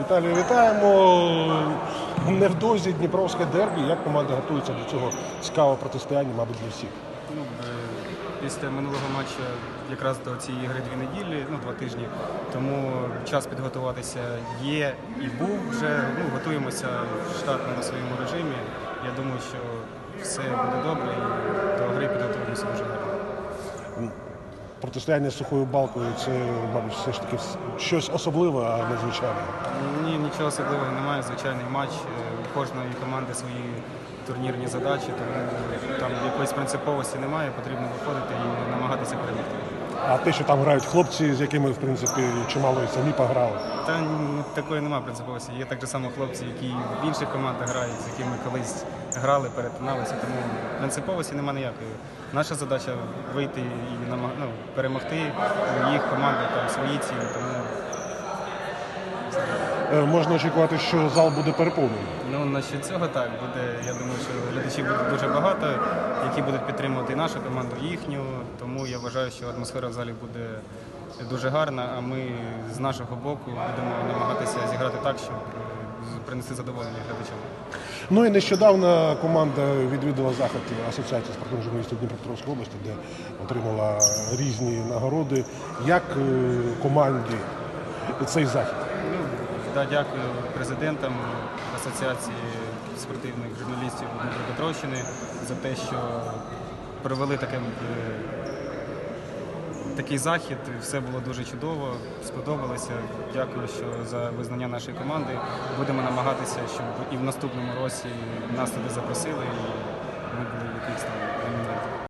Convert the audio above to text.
Віталію, вітаємо. Невдовзі Дніпровське дербі. Як команда готується до цього цікавого протистояння, мабуть, для всіх. Ну, е, після минулого матчу якраз до цієї гри дві неділі, ну два тижні. Тому час підготуватися є і був вже. Ну, готуємося штатно на своєму режимі. Я думаю, що все буде добре і до гри підготуємося дуже гарно. Протистояння з сухою балкою це, мабуть, все ж таки щось особливе, а не звичайне. Ні, нічого особливого немає. Звичайний матч. Е, У кожної команди свої турнірні задачі, тому там якоїсь принциповості немає. Потрібно виходити і намагатися перемогти. А те, що там грають хлопці, з якими, в принципі, чимало і самі пограли. Та такої немає принциповості. Є так само хлопці, які в інших командах грають, з якими колись грали, перетиналися. Тому принциповості немає ніякої. Наша задача вийти і ну, перемогти їх команди, там свої цілі. Тому Можна очікувати, що зал буде переповнений. ну насчет цього так буде. Я думаю, що глядачів буде дуже багато, які будуть підтримувати і нашу команду, і їхню. Тому я вважаю, що атмосфера в залі буде дуже гарна. А ми з нашого боку будемо намагатися зіграти так, щоб е, принести задоволення глядачам. Ну і нещодавно команда відвідала захід Асоціації спортивних журналістів Дніпропетровської області, де отримала різні нагороди. Як е, команді цей захід? Да, дякую президентам Асоціації спортивних журналістів Дніпропетровщини за те, що провели таке, е, такий захід. Все було дуже чудово, сподобалося. Дякую, що за визнання нашої команди. Будемо намагатися, щоб і в наступному році нас туди запросили, і ми були в якихось там.